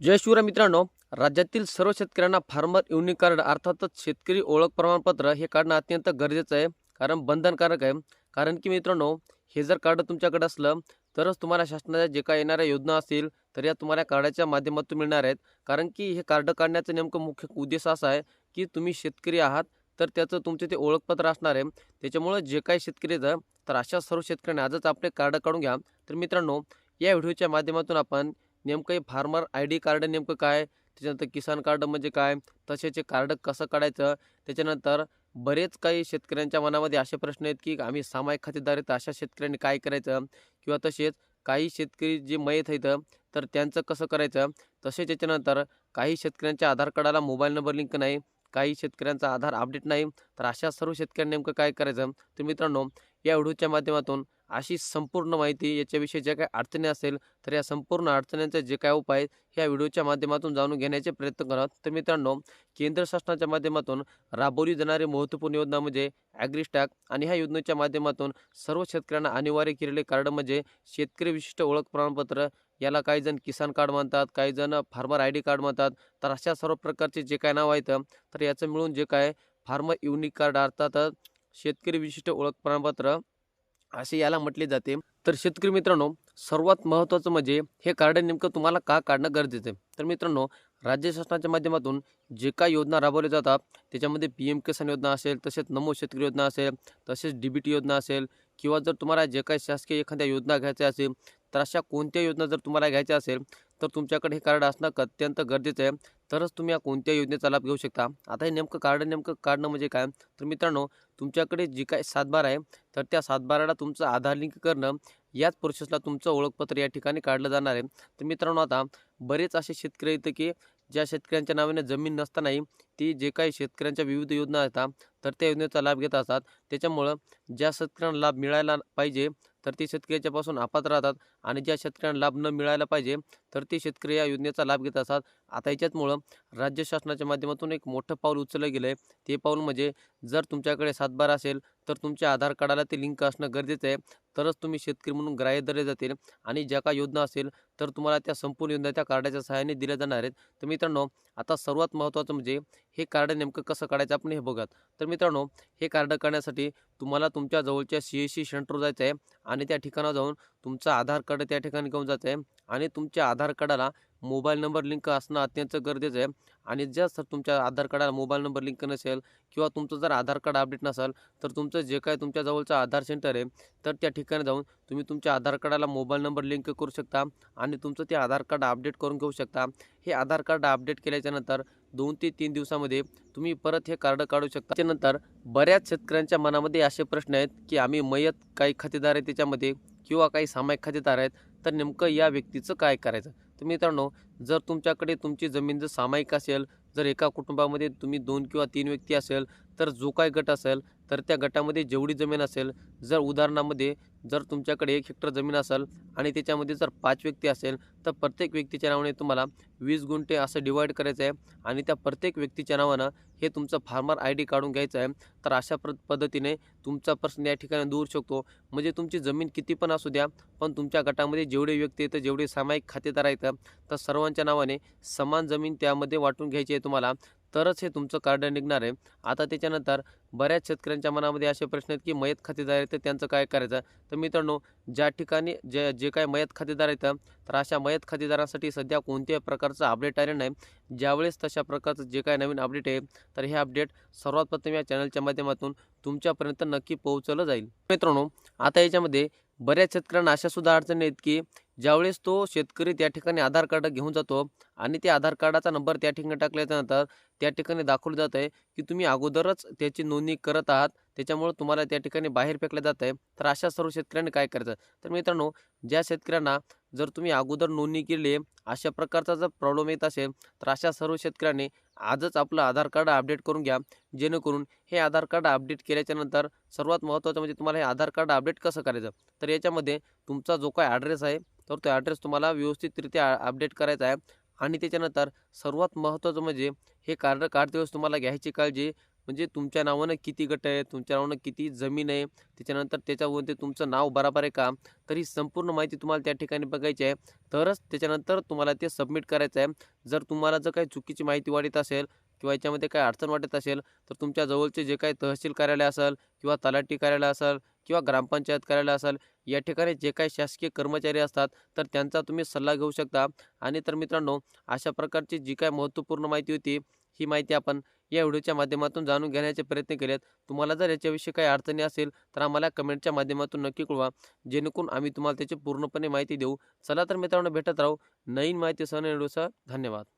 जय शिवराय मित्रांनो राज्यातील सर्व शेतकऱ्यांना फार्मर युनिक कार्ड अर्थातच शेतकरी ओळख प्रमाणपत्र हे काढणं अत्यंत गरजेचं आहे कारण बंधनकारक आहे. कारण की मित्रांनो हे जर कार्ड तुमच्याकडे असलं तरच तुम्हाला शासनाच्या जे काय येणाऱ्या योजना असतील तर या तुम्हाला कार्डाच्या माध्यमातून मिळणार आहेत. कारण की हे कार्ड काढण्याचं नेमकं मुख्य उद्देश असा आहे की तुम्ही शेतकरी आहात तर त्याचं तुमचे ते ओळखपत्र असणार आहे. त्याच्यामुळं जे काही शेतकरी तर अशा सर्व शेतकऱ्यांनी आजच आपले कार्ड काढून घ्या. तर मित्रांनो या व्हिडिओच्या माध्यमातून आपण नेमकं हे फार्मर आय डी कार्ड नेमकं काय? त्याच्यानंतर किसान कार्ड म्हणजे काय? तसेचे कार्ड कसं काढायचं? त्याच्यानंतर बरेच काही शेतकऱ्यांच्या मनामध्ये असे प्रश्न आहेत की आम्ही सामायिक खातेदार आहेत अशा शेतकऱ्यांनी काय करायचं? किंवा तसेच काही शेतकरी जे मयत आहेत तर त्यांचं कसं करायचं? तसेच त्याच्यानंतर काही शेतकऱ्यांच्या आधार कार्डाला मोबाईल नंबर लिंक नाही काही शेतकऱ्यांचा आधार अपडेट नाही तर अशा सर्व शेतकऱ्यांनी नेमकं काय करायचं? तर मित्रांनो या व्हिडिओच्या माध्यमातून अशी संपूर्ण माहिती याच्याविषयी ज्या काही अडचणी असेल तर या संपूर्ण अडचणींचे जे काय उपाय आहेत, ह्या व्हिडिओच्या माध्यमातून जाणून घेण्याचे प्रयत्न करत. तर मित्रांनो केंद्र शासनाच्या माध्यमातून राबवली जाणारी महत्त्वपूर्ण योजना म्हणजे ॲग्रिस्टॅक आणि ह्या योजनेच्या माध्यमातून सर्व शेतकऱ्यांना अनिवार्य केलेले कार्ड म्हणजे शेतकरी विशिष्ट ओळख प्रमाणपत्र. याला काही जण किसान कार्ड म्हणतात काही जण फार्मर आय डी कार्ड म्हणतात. तर अशा सर्व प्रकारचे जे काय नाव आहेत तर याचं मिळून जे काय फार्मर युनिक कार्ड अर्थात शेतकरी विशिष्ट ओळख प्रमाणपत्र असे याला म्हटले जाते. तर शेतकरी मित्रांनो सर्वात महत्त्वाचं म्हणजे हे कार्ड नेमकं तुम्हाला का काढणं गरजेचं आहे? तर मित्रांनो राज्य शासनाच्या माध्यमातून जे काही योजना राबवल्या जातात त्याच्यामध्ये पी एम किसान योजना असेल तसेच नमो शेतकरी योजना असेल तसेच डी बी टी योजना असेल किंवा जर तुम्हाला जे काही शासकीय एखाद्या योजना घ्यायच्या असेल तर अशा कोणत्या योजना जर तुम्हाला घ्यायच्या असेल तर तुमच्याकडे हे कार्ड असणं अत्यंत गरजेचं आहे. तरच तुम्ही या कोणत्या योजनेचा लाभ घेऊ शकता. आता हे नेमकं कार्ड नेमकं काढणं म्हणजे काय? तर मित्रांनो तुमच्याकडे जी काय सातबार आहे तर त्या सातबाराला तुमचं आधार लिंक करणं याच प्रोसेसला तुमचं ओळखपत्र या ठिकाणी काढलं जाणार आहे. तर मित्रांनो आता बरेच असे शेतकरी येतं की ज्या शेतकऱ्यांच्या नावाने जमीन नसतानाही ती जे काही शेतकऱ्यांच्या विविध योजना असतात तर त्या योजनेचा लाभ घेत असतात. त्याच्यामुळं ज्या शेतकऱ्यांना लाभ मिळायला पाहिजे तर ते शेतकऱ्याच्यापासून याच्यापासून राहतात आणि ज्या शेतकऱ्यांना लाभ न मिळायला पाहिजे तर ते शेतकरी या योजनेचा लाभ घेत असतात. आता याच्यातमुळं राज्य शासनाच्या माध्यमातून एक मोठं पाऊल उचललं गेलं आहे ते पाऊल म्हणजे जर तुमच्याकडे सातबारा असेल तर तुमच्या आधार कार्डाला ते लिंक असणं गरजेचं आहे. तरच तुम्ही शेतकरी म्हणून ग्राह्य धरले जातील आणि ज्या काही योजना असेल तर तुम्हाला त्या संपूर्ण योजना त्या कार्डाच्या सहाय्याने दिल्या जाणार आहेत. तर मित्रांनो आता सर्वात महत्त्वाचं म्हणजे हे कार्ड नेमकं कसं काढायचं आपण हे बघत तर मित्रांनो हे कार्ड काढण्यासाठी तुम्हाला तुमच्या जवळच्या सी एस सी सेंटरवर जायचं आहे आणि त्या ठिकाणावर जाऊन तुमचं आधार कार्ड त्या ठिकाणी घेऊन जायचं आहे. आणि तुमच्या आधार कार्डाला मोबाईल नंबर लिंक असणं अत्यंत गरजेचं आहे. आणि जर सर तुमच्या आधार कार्डाला मोबाईल नंबर लिंक नसेल किंवा तुमचं जर आधार कार्ड अपडेट नसेल तर तुमचं जे काय तुमच्या जवळचं आधार सेंटर आहे तर त्या ठिकाणी जाऊन तुम्ही तुमच्या आधार कार्डाला मोबाईल नंबर लिंक करू शकता आणि तुमचं ते आधार कार्ड अपडेट करून घेऊ शकता. हे आधार कार्ड अपडेट केल्याच्यानंतर दोन ते तीन दिवसामध्ये तुम्ही परत हे कार्ड काढू शकता. त्यानंतर बऱ्याच शेतकऱ्यांच्या मनामध्ये असे प्रश्न आहेत की आम्ही मयत काही खातेदार आहेत त्याच्यामध्ये किंवा काही सामायिक खातेदार आहेत तर नेमकं या व्यक्तीचं काय करायचं? तर मित्रांनो जर तुमच्याकडे तुमची जमीन जर सामायिक असेल जर एका कुटुंबामध्ये तुम्ही दोन किंवा तीन व्यक्ती असेल तर जो काय गट असेल तर त्या गटामध्ये जेवढी जमीन असेल जर उदाहरणामध्ये जर तुमच्याकडे एक हेक्टर जमीन असेल आणि त्याच्यामध्ये जर पाच व्यक्ती असेल तर प्रत्येक व्यक्तीच्या नावाने तुम्हाला वीस गुंठे असं डिवाईड करायचं आहे आणि त्या प्रत्येक व्यक्तीच्या नावानं हे तुमचं फार्मर आय डी काढून घ्यायचं आहे. तर अशा प्र पद्धतीने तुमचा प्रश्न या ठिकाणी दूर शकतो. म्हणजे तुमची जमीन किती पण असू द्या पण तुमच्या गटामध्ये जेवढे व्यक्ती येतं जेवढे सामायिक खातेदार आहेत तर सर्वांच्या नावाने समान जमीन त्यामध्ये वाटून घ्यायची आहे तुम्हाला. तरच हे तुमचं कार्ड निघणार आहे. आता त्याच्यानंतर बऱ्याच शेतकऱ्यांच्या मनामध्ये असे प्रश्न आहेत की मयत खातेदार आहेत तर त्यांचं काय करायचं? तर मित्रांनो ज्या ठिकाणी जे जे काय मयत खातेदार आहेत तर अशा मयत खातेदारांसाठी सध्या कोणत्याही प्रकारचं अपडेट आले नाही. ज्यावेळेस तशा प्रकारचं जे काय नवीन अपडेट आहे तर हे अपडेट सर्वात प्रथम या चॅनलच्या माध्यमातून तुमच्यापर्यंत नक्की पोहोचवलं जाईल. मित्रांनो आता याच्यामध्ये बऱ्याच शेतकऱ्यांना अशा सुद्धा अडचणी आहेत की ज्यावेळेस तो शेतकरी त्या ठिकाणी आधार कार्ड घेऊन जातो आणि ते आधार कार्डाचा नंबर त्या ठिकाणी टाकल्याच्यानंतर त्या ठिकाणी दाखवलं जात आहे की तुम्ही अगोदरच त्याची नोंदणी करत आहात. त्याच्यामुळं तुम्हाला त्या ठिकाणी बाहेर फेकलं जात आहे तर अशा सर्व शेतकऱ्यांनी काय करायचं? तर मित्रांनो ज्या शेतकऱ्यांना जर तुम्ही अगोदर नोंदणी केली आहे अशा प्रकारचा जर प्रॉब्लेम येत असेल तर अशा सर्व शेतकऱ्यांनी आजच आपलं आधार कार्ड अपडेट करून घ्या. जेणेकरून हे आधार कार्ड अपडेट केल्याच्यानंतर सर्वात महत्त्वाचं म्हणजे तुम्हाला हे आधार कार्ड अपडेट कसं करायचं? तर याच्यामध्ये तुमचा जो काय ॲड्रेस आहे तर तो ॲड्रेस तुम्हाला व्यवस्थितरित्या अपडेट करायचा आहे. आणि त्याच्यानंतर सर्वात महत्त्वाचं म्हणजे हे कार्ड काढतेवेळेस तुम्हाला घ्यायची काळजी म्हणजे तुमच्या नावानं किती गट आहे तुमच्या नावानं किती जमीन आहे त्याच्यानंतर त्याच्यावरती तुमचं नाव बरोबर आहे का तर ही संपूर्ण माहिती तुम्हाला त्या ठिकाणी बघायची आहे. तरच त्याच्यानंतर तुम्हाला ते सबमिट करायचं आहे. जर तुम्हाला जर काही चुकीची माहिती वाढत असेल किंवा याच्यामध्ये काही अडचण वाटत असेल तर तुमच्या जवळचे जे काही तहसील कार्यालय असेल किंवा तलाठी कार्यालय असेल किंवा ग्रामपंचायत कार्यालय असेल या ठिकाणी जे काही शासकीय कर्मचारी असतात तर त्यांचा तुम्ही सल्ला घेऊ शकता. आणि तर मित्रांनो अशा प्रकारची जी काय महत्त्वपूर्ण माहिती होती ही माहिती आपण या व्हिडिओच्या माध्यमातून जाणून घेण्याचे प्रयत्न केलेत. तुम्हाला जर याच्याविषयी काही अडचणी असेल तर आम्हाला कमेंटच्या माध्यमातून नक्की कळवा. जेणेकरून आम्ही तुम्हाला त्याची पूर्णपणे माहिती देऊ. चला तर मित्रांनो भेटत राहू. नवीन माहिती सह धन्यवाद.